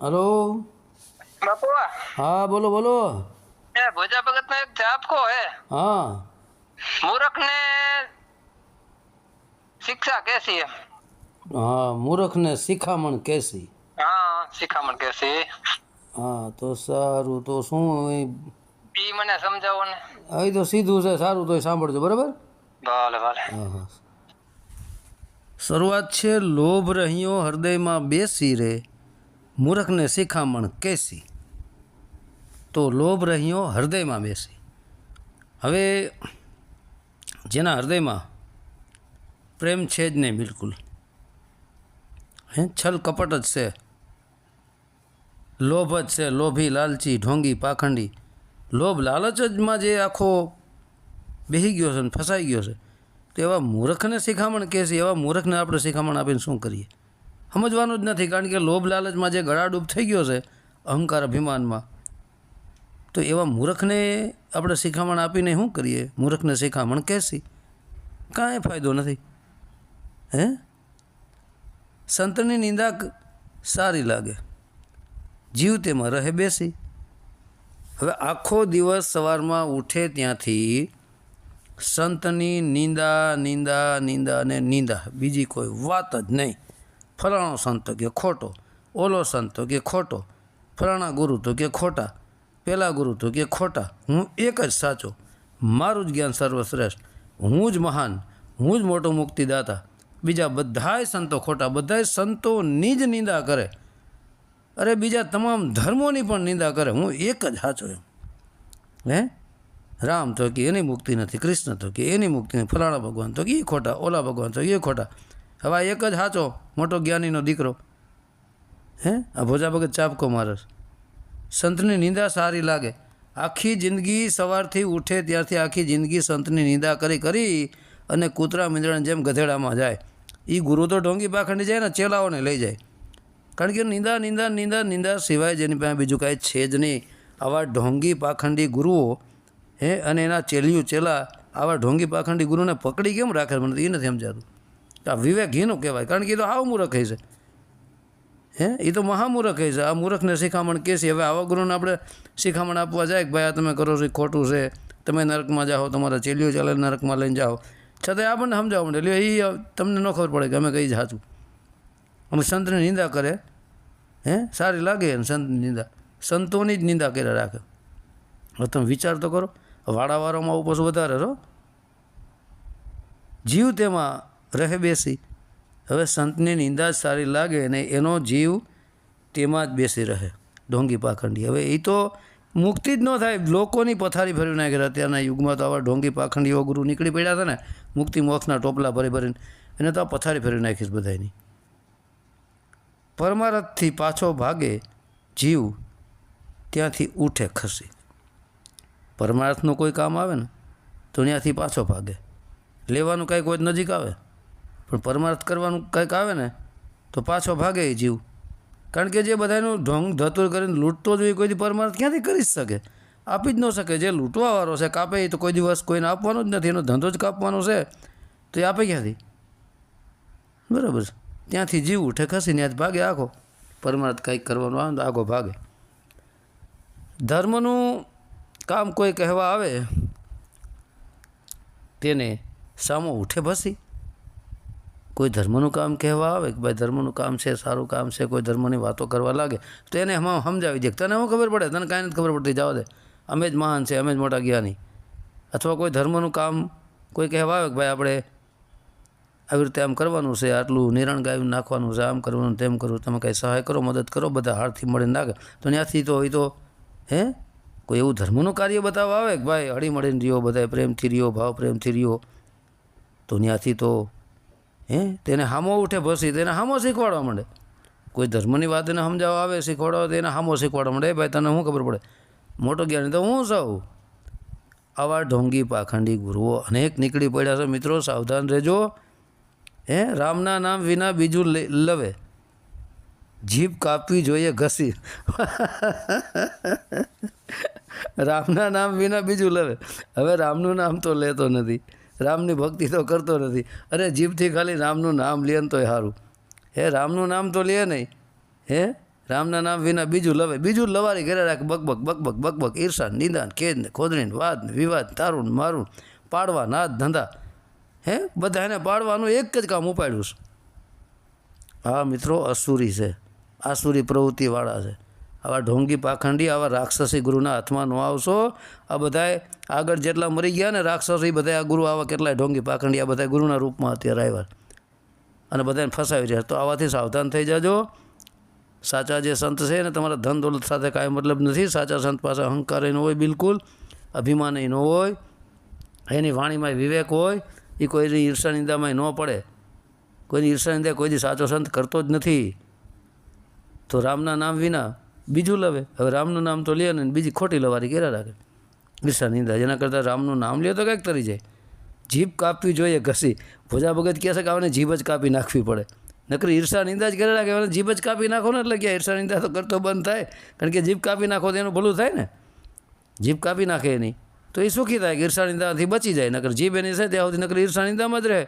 Hello? બાપુ? હા બોલો બોલો. એ ભોજા ભગત નો એક જાપકો હે. હા. મૂરખ ને શિક્ષા કેસી હા મૂર્ખને શિખામણ કેસી. હા શિખામણ કેસી. હા તો સારું તો શું ઈ મને સમજાવો ને. અહીં તો સીધું છે સારું તો સાંભળજો બરાબર? ભલે ભલે. હા હા. શરૂઆત છે, લોભ રહ્યો, હૃદયમાં બેસી રે. મૂર્ખને શિખામણ કેસી? તો લોભ રહ્યો, હૃદયમાં બેસી. હવે, જેના હૃદયમાં પ્રેમ છે જ નહીં બિલકુલ. હે, છલ કપટ જ છે. લોભ જ છે, લોભી, લાલચી, ઢોંગી, પાખંડી. લોભ લાલચ જમાં જે આખો બેહી ગયો છે ને ફસાઈ ગયો છે. તો એવા મૂર્ખને શિખામણ કહે છે, એવા મૂર્ખને આપણે શિખામણ આપીને શું કરીએ? સમજવાનું જ નથી, કારણ કે લોભ લાલચમાં જે ગળાડૂબ થઈ ગયો છે, અહંકાર અભિમાનમાં, તો એવા મૂર્ખને આપણે શિખામણ આપીને શું કરીએ? મૂર્ખને શિખામણ કહેશી કાંઈ ફાયદો નથી. હે? સંતની નિંદા સારી લાગે. જીવ તેમાં રહે, બેસી. હવે આખો દિવસ સવારમાં ઉઠે ત્યાંથી સંતની નિંદા નિંદા નિંદા અને નિંદા. બીજી કોઈ વાત જ નહીં. ફલાણો સંત કે ખોટો, ઓલો સંત કે ખોટો, ફલાણા ગુરુ તો કે ખોટા, પેલા ગુરુ તો કે ખોટા. હું એક જ સાચો. મારું જ જ્ઞાન સર્વશ્રેષ્ઠ. હું જ મહાન. હું જ મોટો મુક્તિદાતા. બીજા બધાય સંતો ખોટા, બધાય સંતોની જ નિંદા કરે. અરે બીજા તમામ ધર્મોની પણ નિંદા કરે. હું એક જ સાચો એમ. હે? રામ તો કે એની મુક્તિ નથી, કૃષ્ણ તો કે એની મુક્તિ નથી, ફલાણા ભગવાન તો કે એ ખોટા, ઓલા ભગવાન તો એ ખોટા. હવે એક જ સાચો મોટો જ્ઞાનીનો દીકરો. હે? આ ભોજા ભગત ચાપકો મારસ સંતની નિંદા સારી લાગે. આખી જિંદગી સવારથી ઉઠે ત્યારથી આખી જિંદગી સંતની નિંદા કરી કરી અને કૂતરા મીંદડાની જેમ ગધેડામાં જાય. એ ગુરુ તો ઢોંગી પાખંડી જાય ને ચેલાઓને લઈ જાય. કારણ કે નિંદા નિંદા નિંદા નિંદા સિવાય જેની પાસે બીજું કાંઈ છે જ નહીં. આવા ઢોંગી પાખંડી ગુરુઓ હે? અને એના ચેલિયું ચેલા આવા ઢોંગી પાખંડી ગુરુને પકડી કેમ રાખે મને એ નથી સમજાતું. આ વિવેકહીનું કહેવાય, કારણ કે એ તો આવો મૂર્ખ છે હે? એ તો મહામૂર્ખ છે આ મૂર્ખને શિખામણ કે છે? હવે આવા ગુરુને આપણે શિખામણ આપવા જાય કે ભાઈ, આ તમે કરો છો એ ખોટું છે. તમે નરકમાં જાઓ, તમારા ચેલીઓ ચાલે, નરકમાં લઈને જાઓ. છતાં આપણને સમજાવવા માંડે. એટલે એ તમને ન ખબર પડે કે અમે કઈ જાતું અમે સંતની નિંદા કરે. હે? સારી લાગે સંતની નિંદા. સંતોની જ નિંદા કર્યા રાખે. હવે તમે વિચાર તો કરો. આવું પાછું વધારે રહો જીવ તેમાં રહે બેસી. હવે સંતની નિંદા સારી લાગે ને એનો જીવ તેમાં જ બેસી રહે. ઢોંગી પાખંડી. હવે એ તો મુક્તિ જ ન થાય. લોકોની પથારી ફેરવી નાખે. અત્યારના યુગમાં તો આવા ઢોંગી પાખંડીઓ ગુરુ નીકળી પડ્યા હતા ને, મુક્તિ મોક્ષના ટોપલા ભરી ભરીને, એને તો પથારી ફેરવી નાખીશ બધાની પરમારથથી પાછો ભાગે જીવ, ત્યાંથી ઉઠે ખસી. પરમાર્થનું કોઈ કામ આવે ને, તો ત્યાંથી પાછો ભાગે. લેવાનું કાંઈક હોય નજીક આવે. પણ પરમાર્થ કરવાનું કંઈક આવે ને, તો પાછો ભાગે એ જીવ. કારણ કે જે બધાનું ઢોંગ ધતુર કરીને લૂંટતો જોઈએ કોઈ પરમાર્થ ક્યાંથી કરી જ શકે? આપી જ ન શકે. જે લૂંટવાવાળો છે કાપે એ તો કોઈ દિવસ કોઈને આપવાનો જ નથી. એનો ધંધો જ કાપવાનો છે. તો એ આપે ક્યાંથી? બરાબર ત્યાંથી જીવ ઉઠે ખસીને ત્યાં ભાગે આખો. પરમાર્થ કંઈક કરવાનો આવે તો આખો ભાગે. ધર્મનું કામ કોઈ કહેવા આવે, તેને સામો ઉઠે ભસી. કોઈ ધર્મનું કામ કહેવા આવે કે ભાઈ ધર્મનું કામ છે, સારું કામ છે, કોઈ ધર્મની વાતો કરવા લાગે, તો એને એમાં સમજાવી દે તને શું ખબર પડે? તને કાંઈ નથી ખબર પડતી, જવા દે. અમે જ મહાન છે, અમે જ મોટા જ્ઞાની. અથવા કોઈ ધર્મનું કામ કોઈ કહેવા આવે કે ભાઈ આપણે આવી રીતે આમ કરવાનું છે, આટલું નિરણ ગાયું નાખવાનું છે, આમ કરવાનું, તેમ કરવું, તમે કાંઈ સહાય કરો, મદદ કરો, બધા હાથથી મળીને નાખે. તો ત્યાંથી તો એ તો, હે? કોઈ એવું ધર્મનું કાર્ય બતાવવા આવે કે ભાઈ હળી મળીને રહ્યો બધા પ્રેમથી રહ્યો, ભાવ પ્રેમથી રહ્યો, તો ત્યાંથી તો, હે, તેને હામો ઉઠે ભસી તેને હામો શીખવાડવા માંડે. કોઈ ધર્મની વાતને સમજાવવા આવે, શીખવાડવા તો એને હામો શીખવાડવા માંડે. ભાઈ, તને શું ખબર પડે? મોટો જ્ઞાની તો હું સૌ આવા ઢોંગી, પાખંડી ગુરુઓ અનેક નીકળી પડ્યા છે. મિત્રો, સાવધાન રહેજો. હે, રામના નામ વિના બીજું લવે. જીભ કાપવી જોઈએ, ઘસી. રામના નામ વિના બીજું લવે. હવે રામનું નામ તો લેતો નથી. રામની ભક્તિ તો કરતો નથી. અરે જીભથી ખાલી રામનું નામ લે ને તોય સારું હે, રામનું નામ તો લે નહીં. હે, રામના નામ વિના બીજું લવે. બીજું લવારી ઘરે રાખે. બકબક બકબક બકબક ઈર્ષા નિદાન ખેદ ને ખોદણી વાદ ને વિવાદ તારું મારું પાડવા નાદ ધંધા. હે, બધા એને પાડવાનું એક જ કામ ઉપાડ્યું છે. હા મિત્રો, અસુરી છે. આસુરી પ્રવૃત્તિવાળા છે. આવા ઢોંગી પાખંડી, આવા રાક્ષસી ગુરુના હાથમાં ન આવશો. આ બધાય આગળ જેટલા મરી ગયા ને રાક્ષસી બધા આ ગુરુ આવા કેટલાય ઢોંગી પાખંડી આ બધા ગુરુના રૂપમાં અત્યારે આવ્યા. અને બધાને ફસાવી રહ્યા. તો આવાથી સાવધાન થઈ જાજો. સાચા જે સંત છે ને તમારા ધન દોલત સાથે કાંઈ મતલબ નથી. સાચા સંત પાસે અહંકાર ન હોય બિલકુલ, અભિમાન ન હોય, એની વાણીમાં વિવેક હોય એ કોઈની ઈર્ષા નિંદામાં ન પડે. કોઈની ઈર્ષા નિંદા કોઈ દી સાચો સંત કરતો જ નથી. તો રામના નામ વિના બીજું લવે. હવે રામનું નામ તો લે ને બીજી ખોટી લવારી કર્યા રાખે. ઈર્ષા નિંદા. જેના કરતાં રામનું નામ લે તો કંઈક તરી જાય. જીભ કાપવી જોઈએ ઘસી. ભોજા ભગત કહે છે કે આવને જીભ જ કાપી નાખવી પડે. નકરી ઈર્ષા, નિંદા જ કરે રાખે. એને જીભ જ કાપી નાખો ને એટલે કે ઈર્ષા, નિંદા તો કરતો બંધ થાય. કારણ કે જીભ કાપી નાખો તો એનું ભલું થાય ને. જીભ કાપી નાખે એની, તો એ સુખી થાય કે ઈર્ષા નિંદાથી બચી જાય. નકર જીભ એની છે ત્યાં સુધી નકરી ઈર્ષા, નિંદામાં જ રહે.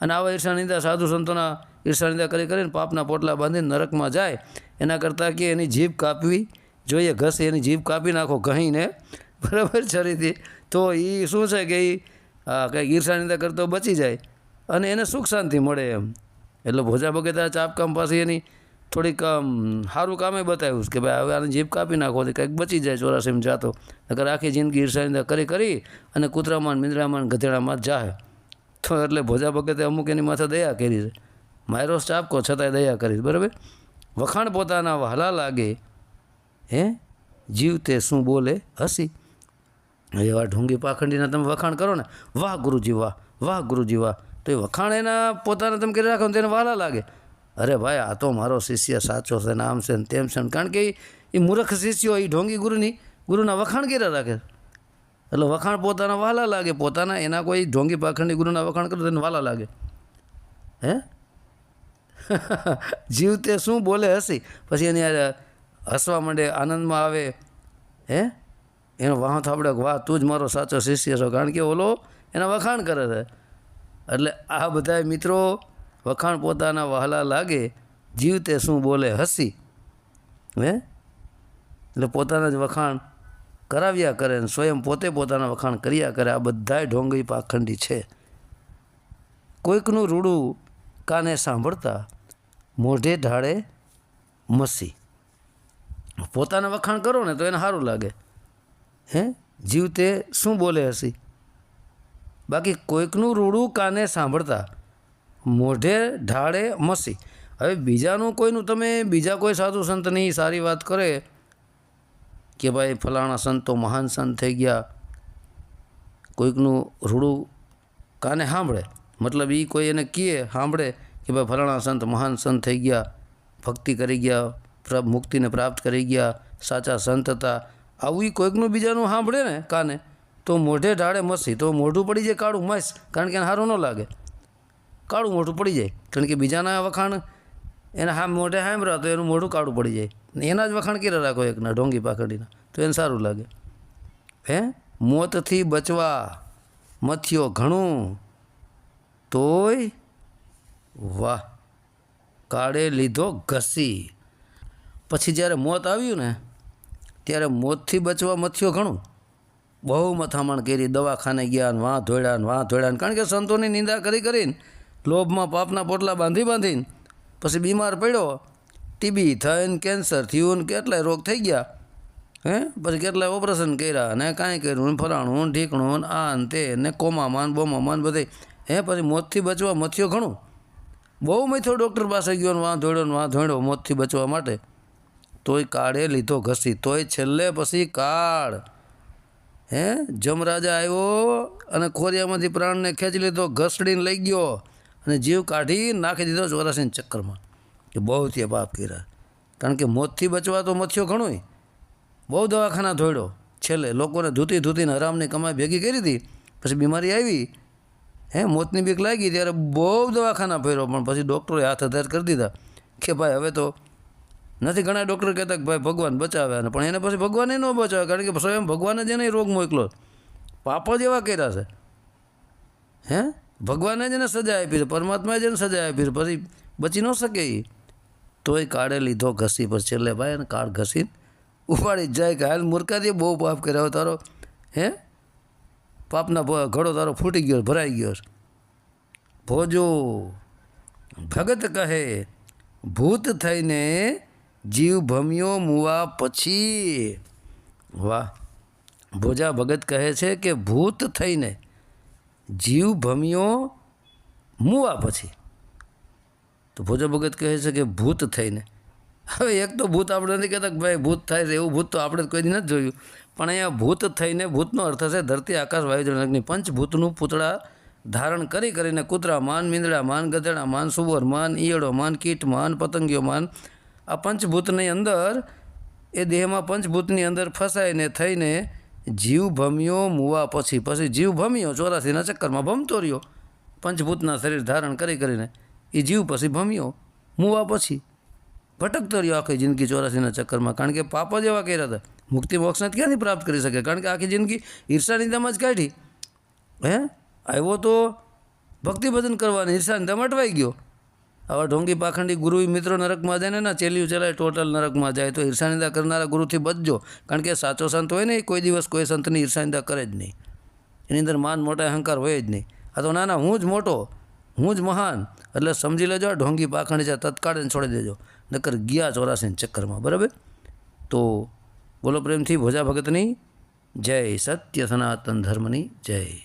અને આવા ઈર્ષા, નિંદા સાધુ સંતોના ઈર્ષા, નિંદા કરી કરીને પાપના પોટલા બાંધીને નરકમાં જાય. એના કરતાં કે એની જીભ કાપવી જોઈએ, ઘસી એની જીભ કાપી નાખો ઘહીને. બરાબર છરીથી તો એ શું છે કે એ કંઈક ઈર્ષાની અંદર કરતો બચી જાય અને એને સુખ શાંતિ મળે એમ. એટલે ભોજા બગેતા ચાપકામ પાસે એની થોડીક સારું કામે બતાવ્યું કે ભાઈ હવે આને જીભ કાપી નાખો તો કંઈક બચી જાય ચોરાસીમ જાતો. નકર આખી જિંદગી ઈર્ષાનિંદા કરી કરી અને કૂતરામાં ને ગધેડામાં જાય. તો એટલે ભોજા ભગતે અમુક એની માથે દયા કરી છે. માયરો ચાપકો છતાંય દયા કરી બરાબર? વખાણ પોતાના વહાલા લાગે, હે? જીવ તે શું બોલે? હસી. એવા ઢોંગી પાખંડીના તમે વખાણ કરો ને, વાહ ગુરુજી વાહ વાહ ગુરુજી વાહ. તો એ વખાણ એના પોતાને તમે કરી રાખો ને તેને વાલા લાગે. અરે ભાઈ, આ તો મારો શિષ્ય સાચો છે ને આમ છે ને તેમ છે ને. કારણ કે એ- મૂર્ખ શિષ્યો એ ઢોંગી ગુરુની, ગુરુના વખાણ કર્યા રાખે. એટલે વખાણ પોતાના વાલા લાગે. પોતાના એના કોઈ ઢોંગી પાખંડી ગુરુના વખાણ કરે તેને વાલા લાગે. હે? જીવ તે શું બોલે હસી? પછી એની હસવા માંડે, આનંદમાં આવે. હે? એનો વાહ થાપડે વાહ, તું જ મારો સાચો શિષ્ય છો. કારણ કે ઓલો એના વખાણ કરે છે. એટલે આ બધા મિત્રો વખાણ પોતાના વહાલા લાગે. જીવ તે શું બોલે હસી? હે? એટલે પોતાના જ વખાણ કરાવ્યા કરે ને સ્વયં પોતે પોતાના વખાણ કર્યા કરે. આ બધાય ઢોંગી પાખંડી છે. કોઈકનું રૂડું કાને સાંભળતા? મોઢે ઢાળે મસી. પોતાના વખાણ કરો ને તો એને સારું લાગે. હે? જીવ તે શું બોલે હસી? બાકી કોઈકનું રૂડું કાને સાંભળતા? મોઢે ઢાળે મસી. હવે બીજાનું કોઈનું, તમે બીજા કોઈ સાધુ સંતની સારી વાત કરે કે ભાઈ ફલાણા સંત તો મહાન સંત થઈ ગયા, કોઈકનું રૂડું કાને સાંભળે? મતલબ એ કોઈ એને કહે સાંભળે કે ભાઈ ફલાણા સંત મહાન સંત થઈ ગયા, ભક્તિ કરી ગયા મુક્તિને પ્રાપ્ત કરી ગયા, સાચા સંત હતા. આવું કોઈકનું બીજાનું સાંભળે ને કાને, તો મોઢે ઢાળે મસી તો મોઢું પડી જાય કાળું મસ કારણ કે એને સારું ન લાગે. કાળું મોઢું પડી જાય. કારણ કે બીજાના વખાણ એના હા, મોઢે સાંભળ્યા તો એનું મોઢું કાળું પડી જાય. ને એના જ વખાણ કર્યા રાખો એકના, ઢોંગી પાખડીના. તો એને સારું લાગે. હે? મોતથી બચવા, મથ્યો ઘણું. તોય વાહ, કાળે લીધો ઘસી. પછી જ્યારે મોત આવ્યું ને, ત્યારે મોતથી બચવા મથ્યો ઘણું. બહુ મથામણ કરી, દવાખાને ગયા ને વાં ધોળ્યા ને વાં ધોળ્યા કારણ કે સંતોની નિંદા કરી કરીને લોભમાં પાપના પોટલા બાંધી બાંધીને પછી બીમાર પડ્યો. ટીબી થઈને કેન્સર થયું ને કેટલાય રોગ થઈ ગયા. હે? પછી કેટલાય ઓપરેશન કર્યા ને કાંઈ કર્યું ને ફલાણું ઢીકણું ને આ ને તે ને કોમામાં ને બોમામાં ને બધે. હે? પછી મોતથી બચવા મથ્યો ઘણું. બહુ મેથો ડૉક્ટર પાસે ગયો ને વાં ધોળ્યો ને વાં ધોળ્યો મોતથી બચવા માટે. તોય કાળે લીધો ઘસી. તોય છેલ્લે પછી કાળ. હે? જમરાજા આવ્યો અને ખોરિયામાંથી પ્રાણને ખેંચી લીધો, ઘસડીને લઈ ગયો અને જીવ કાઢી નાખી દીધો ચોરાસીના ચક્કરમાં. કે બહુ તે પાપ કર્યા. કારણ કે મોતથી બચવા તો મથ્યો ઘણું બહુ દવાખાના ધોડ્યો છેલ્લે લોકોને ધૂતી ધૂતીને હરામની કમાઈ ભેગી કરી હતી પછી બીમારી આવી. હે, મોતની બીક લાગી ત્યારે બહુ દવાખાના ફેર્યો પણ પછી ડૉક્ટરોએ હાથ હથાર કરી દીધા કે ભાઈ હવે તો નથી ઘણા ડૉક્ટર કહેતા કે ભાઈ ભગવાન બચાવે અને પણ એને પછી ભગવાને ન બચાવે, કારણ કે સ્વયં ભગવાને જ એને રોગ મોકલો પાપ જ એવા કર્યા છે. હે? ભગવાને જ એને સજા આપી છે, પરમાત્માએ જ એને સજા આપી છે, પછી બચી ન શકે એ તોય કાળે લીધો ઘસી પર છેલ્લે ભાઈ એને કાળ ઘસીને ઉપાડી જાય કે હાલ મૂર્ખાથી બહુ પાપ કર્યો તારો. હે? પાપના ઘડો તારો ફૂટી ગયો, ભરાઈ ગયો ભોજો, ભગત કહે, ભૂત થઈને જીવ ભમ્યો મુવા પછી. વાહ. ભોજા ભગત કહે છે કે, ભૂત થઈને જીવ ભમ્યો મુવા પછી. તો ભોજા ભગત કહે છે કે, ભૂત થઈને. હવે એક તો ભૂત આપણે નથી કહેતા કે, ભાઈ, ભૂત થાય છે, એવું ભૂત તો આપણે કોઈ નથી જોયું. પણ અહીંયા ભૂત થઈને, ભૂતનો અર્થ છે ધરતી આકાશ વાયુ અગ્નિ પંચભૂતનું પૂતળા ધારણ કરી કરીને કૂતરા માન, મીંદડા માન, ગધેડા માન, સુવર માન, ઈયળો માન, કીટ માન, પતંગીઓ માન. આ પંચભૂતની અંદર, એ દેહમાં પંચભૂતની અંદર ફસાઈને, થઈને જીવ ભમ્યો મુવા પછી પછી જીવ ભમ્યો ચોરાસીના ચક્કરમાં ભમતો રહ્યો. પંચભૂતના શરીર ધારણ કરી કરીને એ જીવ પછી ભમ્યો મુવા પછી ભટકતો રહ્યો આખી જિંદગી ચોરાસીના ચક્કરમાં. કારણ કે પાપ જ એવા કર્યા હતા. મુક્તિ મોક્ષને ક્યાંથી પ્રાપ્ત કરી શકે? કારણ કે આખી જિંદગી ઈર્ષાની દમ જ કાઢી. હે? આવ્યો તો ભક્તિ ભજન કરવાની ઈર્ષાની દમ અટવાઈ ગયો. આવા ઢોંગી પાખંડી ગુરુ મિત્રો નરકમાં જાય ને ના ચેલ્યું ચલાય ટોટલ નરકમાં જાય તો ઈર્ષાનિંદા કરનારા ગુરુથી બચજો. કારણ કે સાચો સંત હોય ને, કોઈ દિવસ કોઈ સંતની ઈર્ષાનિંદા કરે જ નહીં. એની અંદર માન, મોટા અહંકાર હોય જ નહીં. આ તો ના ના હું જ મોટો, હું જ મહાન. એટલે સમજી લેજો ઢોંગી પાખંડી છે તત્કાળ છોડી દેજો. નકર ગયા ચોરાસીના ચક્કરમાં, બરાબર? તો બોલો પ્રેમથી ભોજા ભગતની જય સત્ય સનાતન ધર્મની જય.